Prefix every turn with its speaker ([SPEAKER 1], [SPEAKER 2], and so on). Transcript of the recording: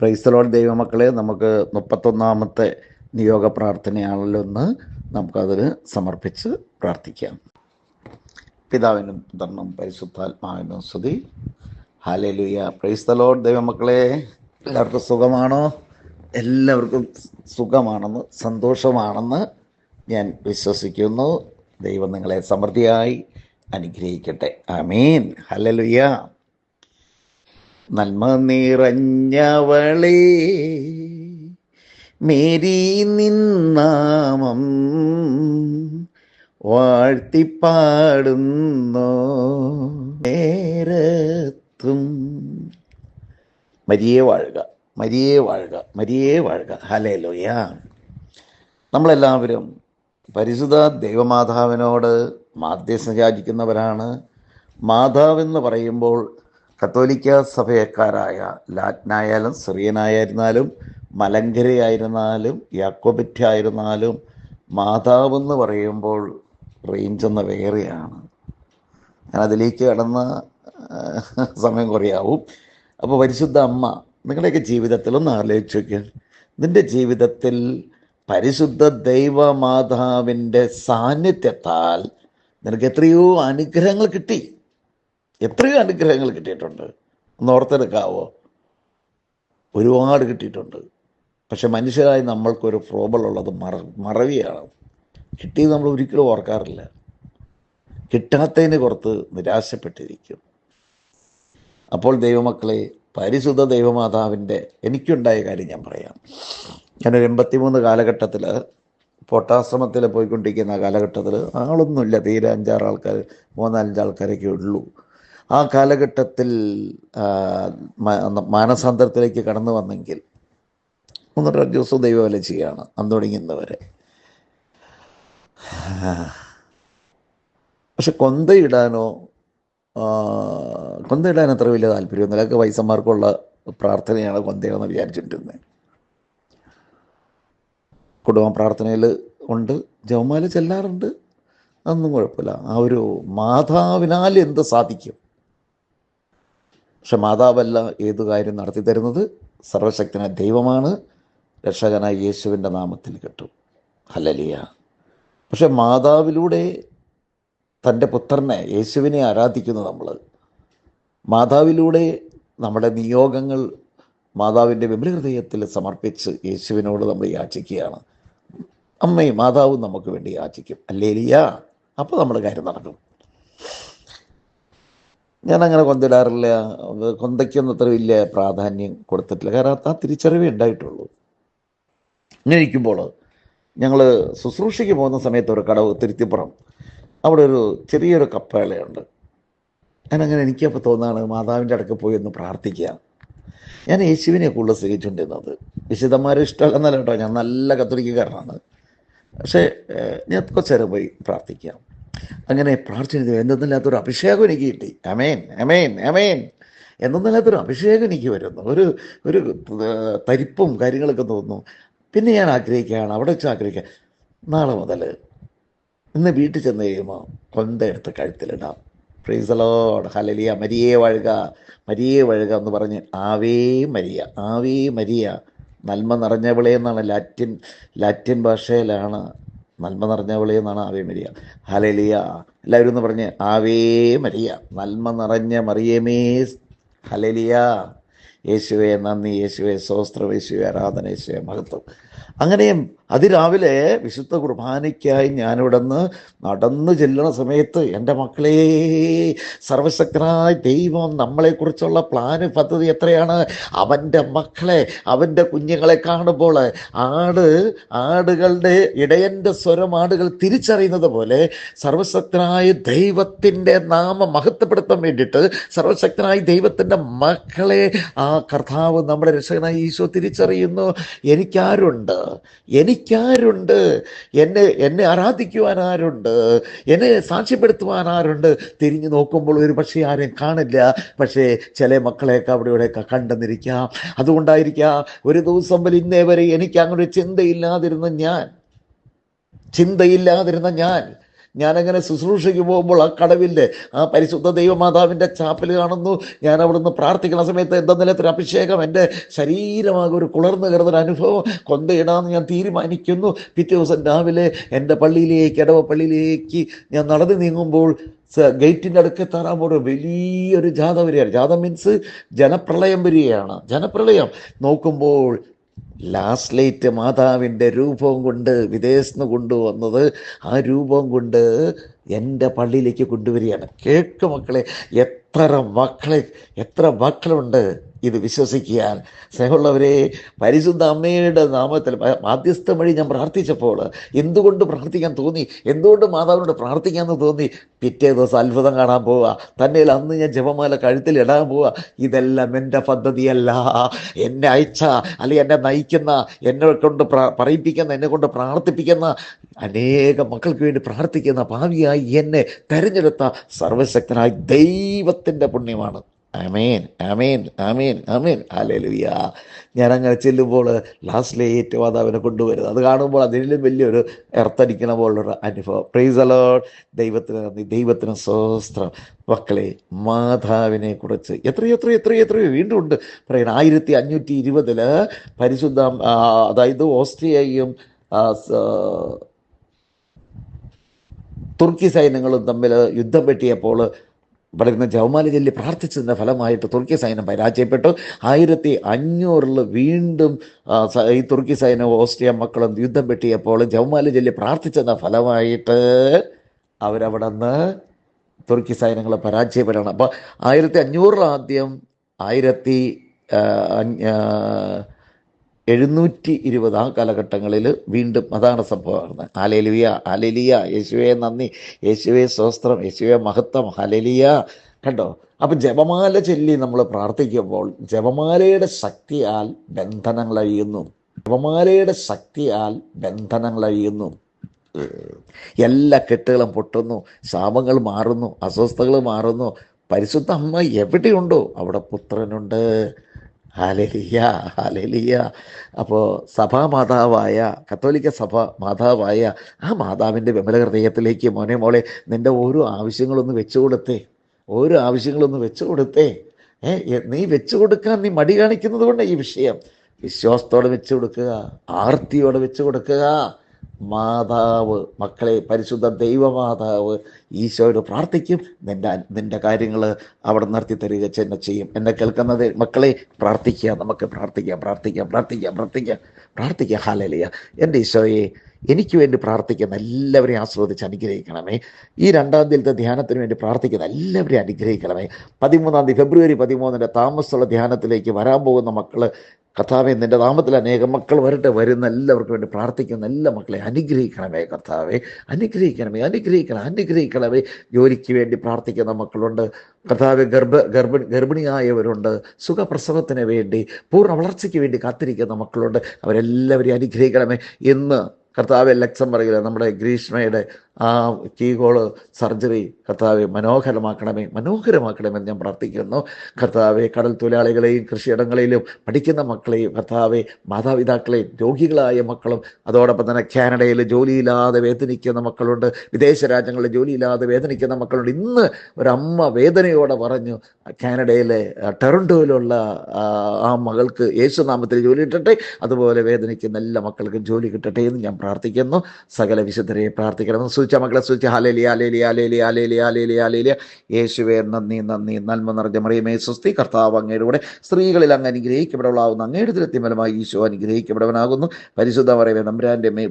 [SPEAKER 1] പ്രൈസ്തലോൺ ദൈവമക്കളെ നമുക്ക് മുപ്പത്തൊന്നാമത്തെ നിയോഗ പ്രാർത്ഥനയാണല്ലോ എന്ന് നമുക്കതിന് സമർപ്പിച്ച് പ്രാർത്ഥിക്കാം. പിതാവിനും പുത്രനും പരിശുദ്ധാത്മാവിനും സ്തുതി. ഹാലലുയ പ്രൈസ്തലോൺ ദൈവമക്കളെ. എല്ലാവർക്കും സുഖമാണോ? എല്ലാവർക്കും സുഖമാണെന്ന് സന്തോഷമാണെന്ന് ഞാൻ വിശ്വസിക്കുന്നു. ദൈവം നിങ്ങളെ സമൃദ്ധിയായി അനുഗ്രഹിക്കട്ടെ. അമീൻ ഹലലുയ നന്മ നിറഞ്ഞവളേ മേരി നിന്നാമം വാഴ്ത്തിപ്പാടുന്നു. നേരത്തും മരിയെ വാഴുക മരിയെ വാഴുക മരിയെ വാഴുക. ഹലേലോയ നമ്മളെല്ലാവരും പരിശുദ്ധ ദൈവമാതാവിനോട് മാധ്യസ്ഥം യാചിക്കുന്നവരാണ്. മാതാവെന്ന് പറയുമ്പോൾ കത്തോലിക്ക സഭയക്കാരായ ലാറ്റിനായാലും സിറിയനായിരുന്നാലും മലങ്കരയായിരുന്നാലും യാക്കോബറ്റായിരുന്നാലും മാതാവെന്ന് പറയുമ്പോൾ റേഞ്ച് എന്ന വേറെയാണ്. ഞാൻ അതിലേക്ക് കടന്ന സമയം കുറയാവും. അപ്പോൾ പരിശുദ്ധ അമ്മ നിങ്ങളുടെയൊക്കെ ജീവിതത്തിൽ ഒന്ന് ആലോചിച്ച് നോക്കിയാൽ നിന്റെ ജീവിതത്തിൽ പരിശുദ്ധ ദൈവമാതാവിന്റെ സാന്നിധ്യത്താൽ നിനക്ക് എത്രയോ അനുഗ്രഹങ്ങൾ കിട്ടി. എത്രയോ അനുഗ്രഹങ്ങൾ കിട്ടിയിട്ടുണ്ട്. ഒന്ന് ഓർത്തെടുക്കാവോ? ഒരുപാട് കിട്ടിയിട്ടുണ്ട്. പക്ഷെ മനുഷ്യരായി നമ്മൾക്കൊരു പ്രോബലുള്ളത് മറ മറവിയാണ്. കിട്ടിയത് നമ്മൾ ഒരിക്കലും ഓർക്കാറില്ല. കിട്ടാത്തതിന് പുറത്ത് നിരാശപ്പെട്ടിരിക്കും. അപ്പോൾ ദൈവമക്കളെ പരിശുദ്ധ ദൈവമാതാവിന്റെ എനിക്കുണ്ടായ കാര്യം ഞാൻ പറയാം. ഞാനൊരു എൺപത്തിമൂന്ന് കാലഘട്ടത്തിൽ പൊട്ടാശ്രമത്തിൽ പോയിക്കൊണ്ടിരിക്കുന്ന കാലഘട്ടത്തിൽ ആളൊന്നുമില്ല. തീരെ അഞ്ചാറ് ആൾക്കാർ മൂന്നാലഞ്ച് ആൾക്കാരൊക്കെ ഉള്ളൂ. ആ കാലഘട്ടത്തിൽ മാനസാന്തരത്തിലേക്ക് കടന്നു വന്നെങ്കിൽ ഒന്നര ദിവസം ദൈവവേല ചെയ്യാണ് അന്ന് തുടങ്ങുന്നവരെ പക്ഷെ കൊന്തയിടാനോ കൊന്തയിടാൻ അത്ര വലിയ താല്പര്യമൊന്നുമില്ല അതൊക്കെ വൈസന്മാർക്കുള്ള പ്രാർത്ഥനയാണ് കൊന്തയെന്ന് വിചാരിച്ചിട്ടിരുന്നത് കുടുംബ പ്രാർത്ഥനയിൽ ഉണ്ട് ജവമാല ചെല്ലാറുണ്ട്. അതൊന്നും കുഴപ്പമില്ല. ആ ഒരു മാതാവിനാൽ എന്ത് സാധിക്കും? പക്ഷെ മാതാവല്ല ഏതു കാര്യം നടത്തി തരുന്നത്? സർവശക്തന ദൈവമാണ്. രക്ഷകനായ യേശുവിന്റെ നാമത്തിൽ കിട്ടും. ഹലലിയ പക്ഷെ മാതാവിലൂടെ തന്റെ പുത്രനെ യേശുവിനെ ആരാധിക്കുന്നു നമ്മൾ. മാതാവിലൂടെ നമ്മുടെ നിയോഗങ്ങൾ മാതാവിന്റെ വിമല ഹൃദയത്തിൽ സമർപ്പിച്ച് യേശുവിനോട് നമ്മൾ യാചിക്കുകയാണ്. അമ്മയും മാതാവും നമുക്ക് വേണ്ടി യാചിക്കും. അല്ലേലിയ അപ്പോൾ നമ്മുടെ കാര്യം നടക്കും. ഞാൻ അങ്ങനെ കൊന്തിടാറില്ല കൊന്തയ്ക്കൊന്നും അത്ര വലിയ പ്രാധാന്യം കൊടുത്തിട്ടില്ല. കാരണം ആ തിരിച്ചറിവേ ഉണ്ടായിട്ടുള്ളൂ. ഇങ്ങനെ ഇരിക്കുമ്പോൾ ഞങ്ങൾ ശുശ്രൂഷയ്ക്ക് പോകുന്ന സമയത്ത് ഒരു കടവ് തിരുത്തിപ്പുറം. അവിടെ ഒരു ചെറിയൊരു കപ്പേളയുണ്ട്. ഞാനങ്ങനെ എനിക്കപ്പോൾ തോന്നാണ് മാതാവിന്റെ അടുക്ക് പോയി ഒന്ന് പ്രാർത്ഥിക്കുക. ഞാൻ യേശുവിനെ കൂടുതൽ സ്നേഹിച്ചുകൊണ്ടിരുന്നത്. വിശുദ്ധന്മാരെ ഇഷ്ടമല്ലെന്നല്ല കേട്ടോ. ഞാൻ നല്ല കത്തോലിക്കാരനാണ് പക്ഷേ ഞാൻ കുറച്ചേരം പോയി പ്രാർത്ഥിക്കാം. അങ്ങനെ പ്രാർത്ഥന എന്തെന്നില്ലാത്തൊരു അഭിഷേകം എനിക്ക് കിട്ടി. അമേൻ അമേൻ അമേൻ എന്തെന്നില്ലാത്തൊരു അഭിഷേകം എനിക്ക് വരുന്നു. ഒരു ഒരു തരിപ്പും കാര്യങ്ങളൊക്കെ തോന്നുന്നു. പിന്നെ ഞാൻ ആഗ്രഹിക്കുകയാണ് അവിടെ വെച്ച് ആഗ്രഹിക്കുക നാളെ മുതൽ ഇന്ന് വീട്ടിൽ ചെന്ന് കഴിയുമ്പോൾ കൊന്ത എടുത്ത് കഴുത്തിലിടാം. പ്രീസലോട് ഹലലിയ മരിയെ വഴുക. മരിയെ വഴുക എന്ന് പറഞ്ഞ് ആവേ മരിയ ആവേ മരിയ. നന്മ നിറഞ്ഞവളെ എന്നാണ് ലാറ്റിൻ ലാറ്റിൻ ഭാഷയിലാണ് നന്മ നിറഞ്ഞവളെ എന്നാണ് ആവേ മരിയ. ഹലലിയ എല്ലാവരും ഒന്ന് പറഞ്ഞ് ആവേ മരിയ. നന്മ നിറഞ്ഞ മറിയമേ. ഹലലിയ യേശുവെ നന്ദി. യേശുവെ സോസ്ത്രം യേശുവെ ആരാധന. യേശുവെ മഹത്വം. അങ്ങനെയും അതിരാവിലെ വിശുദ്ധ കുർബാനയ്ക്കായി ഞാനിവിടെ നിന്ന് നടന്നു ചെല്ലുന്ന സമയത്ത് എന്റെ മക്കളെ സർവശക്തനായ ദൈവം നമ്മളെക്കുറിച്ചുള്ള പ്ലാന് പദ്ധതി എത്രയാണ്? അവന്റെ മക്കളെ അവന്റെ കുഞ്ഞുങ്ങളെ കാണുമ്പോൾ ആട് ആടുകളുടെ ഇടയന്റെ സ്വരം ആടുകൾ തിരിച്ചറിയുന്നത് പോലെ സർവശക്തനായ ദൈവത്തിന്റെ നാമം മഹത്വപ്പെടുത്താൻ വേണ്ടിയിട്ട് സർവശക്തനായ ദൈവത്തിന്റെ മക്കളെ ആ കർത്താവ് നമ്മുടെ രക്ഷകനായ ഈശോ തിരിച്ചറിയുന്നു. എനിക്കാരുണ്ട്. എനിക്കാരുണ്ട് എന്നെ എന്നെ ആരാധിക്കുവാൻ ആരുണ്ട്? എന്നെ സാക്ഷ്യപ്പെടുത്തുവാൻ ആരുണ്ട്? തിരിഞ്ഞു നോക്കുമ്പോൾ ഒരു പക്ഷേ ആരെയും കാണില്ല. പക്ഷേ ചില മക്കളെയൊക്കെ അവിടെ ഇവിടെയൊക്കെ കണ്ടെന്നിരിക്കാം. അതുകൊണ്ടായിരിക്കാം ഒരു ദിവസം വരെ ഇന്നേ വരെ എനിക്ക് അങ്ങനെ ചിന്തയില്ലാതിരുന്ന ഞാൻ ചിന്തയില്ലാതിരുന്ന ഞാൻ ഞാനങ്ങനെ ശുശ്രൂഷയ്ക്ക് പോകുമ്പോൾ ആ കടവിന്റെ ആ പരിശുദ്ധ ദൈവമാതാവിന്റെ ചാപ്പൽ കാണുന്നു. ഞാൻ അവിടുന്ന് പ്രാർത്ഥിക്കുന്ന സമയത്ത് എന്താ നിലത്തൊരു അഭിഷേകം എന്റെ ശരീരമാകെ ഒരു കുളർന്നു കയറുന്നൊരു അനുഭവം. കൊന്തയിടാമെന്ന് ഞാൻ തീരുമാനിക്കുന്നു. പിറ്റേ ദിവസം രാവിലെ എന്റെ പള്ളിയിലേക്ക് ഇടവ പള്ളിയിലേക്ക് ഞാൻ നടന്നു നീങ്ങുമ്പോൾ ഗേറ്റിന്റെ അടുക്കെത്താറാകുമ്പോൾ വലിയൊരു ജാഥ വരികയാണ്. ജാഥ മീൻസ് ജനപ്രളയം വരികയാണ്. ജനപ്രളയം നോക്കുമ്പോൾ ലാസ്റ്റ് ലൈറ്റ് മാതാവിന്റെ രൂപവും കൊണ്ട് വിദേശത്ത് കൊണ്ടുവന്നത് ആ രൂപം കൊണ്ട് എന്റെ പള്ളിയിലേക്ക് കൊണ്ടുവരികയാണ്. കേൾക്ക് മക്കളെ എത്ര മക്കളെ എത്ര മക്കളുണ്ട്. ഇത് വിശ്വസിക്കാൻ സ്നേഹമുള്ളവരെ പരിശുദ്ധ അമ്മയുടെ നാമത്തിൽ മാധ്യസ്ഥ വഴി ഞാൻ പ്രാർത്ഥിച്ചപ്പോൾ എന്തുകൊണ്ട് പ്രാർത്ഥിക്കാൻ തോന്നി? എന്തുകൊണ്ട് മാതാവിനോട് പ്രാർത്ഥിക്കാമെന്ന് തോന്നി? പിറ്റേ ദിവസം അത്ഭുതം കാണാൻ പോവുക തന്നെ അന്ന് ഞാൻ ജപമാല കഴുത്തിൽ ഇടാൻ പോവുക ഇതെല്ലാം എന്റെ പദ്ധതിയല്ല. എന്നെ അയച്ച അല്ലെങ്കിൽ എന്നെ നയിക്കുന്ന എന്നെ കൊണ്ട് പറയിപ്പിക്കുന്ന എന്നെ കൊണ്ട് പ്രാർത്ഥിപ്പിക്കുന്ന അനേക മക്കൾക്ക് വേണ്ടി പ്രാർത്ഥിക്കുന്ന ഭാവിയായി എന്നെ തെരഞ്ഞെടുത്ത സർവശക്തനായ ദൈവത്തിന്റെ പുണ്യമാണ്. അമേൻ അമേൻ അമേൻ അമേൻ ഹാലേലുയ്യ ഞാൻ അങ്ങനെ ചെല്ലുമ്പോൾ ഏറ്റവും മാതാവിനെ കൊണ്ടുവരുന്നത്. അത് കാണുമ്പോൾ അതിലും വലിയൊരു എർത്തടിക്കണ പോലുള്ളൊരു അനുഭവം. പ്രൈസ് അലോഡ് ദൈവത്തിന് നന്ദി ദൈവത്തിന് സ്വസ്ത്രം. മക്കളെ മാതാവിനെ കുറിച്ച് എത്രയോ എത്രയോ എത്രയോ എത്രയോ വീണ്ടും ഉണ്ട്. പറയുന്നത് ആയിരത്തി അഞ്ഞൂറ്റി ഇരുപതിൽ പരിശുദ്ധ അതായത് ഓസ്ട്രിയയും തുർക്കി സൈന്യങ്ങളും തമ്മിൽ യുദ്ധം വെട്ടിയപ്പോൾ പറയുന്ന ജവമാല ചൊല്ലി പ്രാർത്ഥിച്ചതിന്റെ ഫലമായിട്ട് തുർക്കി സൈന്യം പരാജയപ്പെട്ടു. ആയിരത്തി അഞ്ഞൂറിൽ വീണ്ടും ഈ തുർക്കി സൈന്യം ഓസ്ട്രിയ മക്കളും യുദ്ധം വെട്ടിയപ്പോൾ ജവമാല ചൊല്ലി പ്രാർത്ഥിച്ചതിന്റെ ഫലമായിട്ട് അവരവിടെ നിന്ന് തുർക്കി സൈന്യങ്ങളെ പരാജയപ്പെടണം അപ്പോൾ ആയിരത്തി അഞ്ഞൂറിൽ ആദ്യം ആയിരത്തി എഴുന്നൂറ്റി ഇരുപത് ആ കാലഘട്ടങ്ങളിൽ വീണ്ടും അതാണ് സംഭവം ഹാലേലിയ ഹാലേലിയ യേശുവെ നന്ദി യേശുവെ സ്വസ്ത്രം യേശുവെ മഹത്വം ഹാലേലിയ കണ്ടോ? അപ്പം ജപമാല ചൊല്ലി നമ്മൾ പ്രാർത്ഥിക്കുമ്പോൾ ജപമാലയുടെ ശക്തിയാൽ ബന്ധനങ്ങൾ അഴിയുന്നു. ജപമാലയുടെ ശക്തിയാൽ ബന്ധനങ്ങൾ അഴിയുന്നു. എല്ലാ കെട്ടുകളും പൊട്ടുന്നു ശാപങ്ങൾ മാറുന്നു അസ്വസ്ഥകൾ മാറുന്നു. പരിശുദ്ധ അമ്മ എവിടെയുണ്ടോ? അവിടെ പുത്രനുണ്ട്. ഹാലലിയ ഹാലലിയ. അപ്പോൾ സഭാമാതാവായ കത്തോലിക്ക സഭ മാതാവായ ആ മാതാവിന്റെ വിമല ഹൃദയത്തിലേക്ക് മോനെ മോളെ നിന്റെ ഓരോ ആവശ്യങ്ങളൊന്ന് വെച്ചു കൊടുത്തേ ഓരോ ആവശ്യങ്ങളൊന്ന് വെച്ചു കൊടുത്തേ ഏ നീ വെച്ചു കൊടുക്കാൻ നീ മടി കാണിക്കുന്നത് കൊണ്ട് ഈ വിഷയം. വിശ്വാസത്തോടെ വെച്ചു കൊടുക്കുക ആർത്തിയോടെ വെച്ചു കൊടുക്കുക മാതാവ് മക്കളെ പരിശുദ്ധ ദൈവമാതാവ് ഈശോയോട് പ്രാർത്ഥിക്കും. നിന്റെ നിന്റെ കാര്യങ്ങൾ അവിടെ നിർത്തി തരിക തന്നെ ചെയ്യും. എന്നെ കേൾക്കുന്നത്? മക്കളെ പ്രാർത്ഥിക്കുക. നമുക്ക് പ്രാർത്ഥിക്കാം പ്രാർത്ഥിക്കാം പ്രാർത്ഥിക്കാം പ്രാർത്ഥിക്കാം പ്രാർത്ഥിക്കാം. ഹാലലിയ എന്റെ ഈശോയെ എനിക്ക് വേണ്ടി പ്രാർത്ഥിക്കുന്ന എല്ലാവരെയും ആസ്വദിച്ച് അനുഗ്രഹിക്കണമേ. ഈ രണ്ടാം തീയതിയിലത്തെ ധ്യാനത്തിന് വേണ്ടി പ്രാർത്ഥിക്കുന്ന എല്ലാവരെയും അനുഗ്രഹിക്കണമേ. പതിമൂന്നാം തീയതി ഫെബ്രുവരി പതിമൂന്നിന്റെ താമസമുള്ള ധ്യാനത്തിലേക്ക് വരാൻ പോകുന്ന മക്കൾ കർത്താവെ നിന്റെ നാമത്തിൽ അനേകം മക്കൾ വരട്ടെ വരുന്ന എല്ലാവർക്കും വേണ്ടി പ്രാർത്ഥിക്കുന്ന എല്ലാ മക്കളെ അനുഗ്രഹിക്കണമേ കർത്താവെ. അനുഗ്രഹിക്കണമേ അനുഗ്രഹിക്കണം അനുഗ്രഹിക്കണമേ. ജോലിക്ക് വേണ്ടി പ്രാർത്ഥിക്കുന്ന മക്കളുണ്ട്. കർത്താവ് ഗർഭ ഗർഭ ഗർഭിണിയായവരുണ്ട്. സുഖപ്രസവത്തിന് വേണ്ടി പൂർണ വളർച്ചയ്ക്ക് വേണ്ടി കാത്തിരിക്കുന്ന മക്കളുണ്ട്. അവരെല്ലാവരെയും അനുഗ്രഹിക്കണമേ. ഇന്ന് കർത്താവ് ലക്സംബർഗിലെ നമ്മുടെ ഗ്രീഷ്മയുടെ ആ കീഹോൾ സർജറി കർത്താവെ മനോഹരമാക്കണമേ മനോഹരമാക്കണമെന്ന് ഞാൻ പ്രാർത്ഥിക്കുന്നു. കർത്താവെ കടൽ തൊഴിലാളികളെയും കൃഷിയിടങ്ങളിലും പഠിക്കുന്ന മക്കളെയും കർത്താവെ മാതാപിതാക്കളെയും രോഗികളായ മക്കളും അതോടൊപ്പം തന്നെ കാനഡയിൽ ജോലിയില്ലാതെ വേദനിക്കുന്ന മക്കളുണ്ട് വിദേശ രാജ്യങ്ങളിൽ ജോലിയില്ലാതെ വേദനിക്കുന്ന മക്കളുണ്ട്. ഇന്ന് ഒരമ്മ വേദനയോടെ പറഞ്ഞു കാനഡയിലെ ആ, ടൊറന്റോയിലുള്ള ആ, മകൾക്ക് യേശുനാമത്തിൽ ജോലി കിട്ടട്ടെ അതുപോലെ വേദനിക്കുന്ന എല്ലാ മക്കൾക്കും ജോലി കിട്ടട്ടെ എന്ന് ഞാൻ പ്രാർത്ഥിക്കുന്നു. സകല വിശുദ്ധരെ പ്രാർത്ഥിക്കണം സൂചിച്ച മക്കളെ സ്തുതിച്ച ഹലേലി ഹാലേലി ഹാലേലി ഹാലേലി ഹാലേലി ഹാലേലി യേശുവേ നന്ദി നന്ദി നന്മ നിറഞ്ഞ മറിയമേ സ്വസ്തി കർത്താവ് അങ്ങയുടെ സ്ത്രീകളിൽ അങ്ങ് അനുഗ്രഹിക്കപ്പെടവളാവുന്ന. അങ്ങയുടെ തിരത്തിമലമായി ഈശോ അനുഗ്രഹിക്കപ്പെടവനാകുന്നു. പരിശുദ്ധ മറിയമേ നമ്പ്രാന്റെ മേ